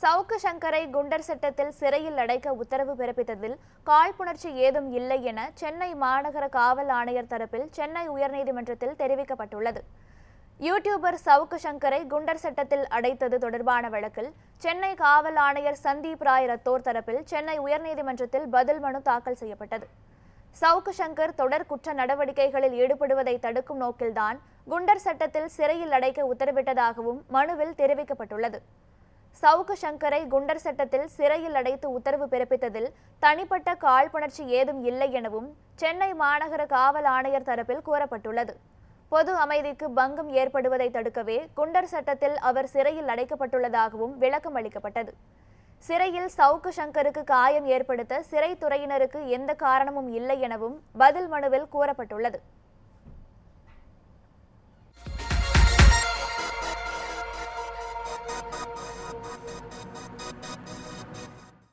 சவுக்கு சங்கரை குண்டர் சட்டத்தில் சிறையில் அடைக்க உத்தரவு பிறப்பித்ததில் காழ்ப்புணர்ச்சி ஏதும் இல்லை என சென்னை மாநகர காவல் ஆணையர் தரப்பில் சென்னை உயர்நீதிமன்றத்தில் தெரிவிக்கப்பட்டுள்ளது. யூடியூபர் சவுக்கு சங்கரை குண்டர் சட்டத்தில் அடைத்தது தொடர்பான வழக்கில் சென்னை காவல் ஆணையர் சந்தீப் ராய் ரத்தோர் தரப்பில் சென்னை உயர்நீதிமன்றத்தில் பதில் மனு தாக்கல் செய்யப்பட்டது. சவுக்கு சங்கர் தொடர் குற்ற நடவடிக்கைகளில் ஈடுபடுவதை தடுக்கும் நோக்கில்தான் குண்டர் சட்டத்தில் சிறையில் அடைக்க உத்தரவிட்டதாகவும் மனுவில் தெரிவிக்கப்பட்டுள்ளது. சவுக்கு சங்கரை குண்டர் சட்டத்தில் சிறையில் அடைத்து உத்தரவு பிறப்பித்ததில் தனிப்பட்ட காழ்ப்புணர்ச்சி ஏதும் இல்லை எனவும் சென்னை மாநகர காவல் ஆணையர் தரப்பில் கூறப்பட்டுள்ளது. பொது அமைதிக்கு பங்கம் ஏற்படுவதை தடுக்கவே குண்டர் சட்டத்தில் அவர் சிறையில் அடைக்கப்பட்டுள்ளதாகவும் விளக்கம் அளிக்கப்பட்டது. சிறையில் சவுக்கு சங்கருக்கு காயம் ஏற்படுத்த சிறைத்துறையினருக்கு எந்த காரணமும் இல்லை எனவும் பதில் மனுவில் கூறப்பட்டுள்ளது.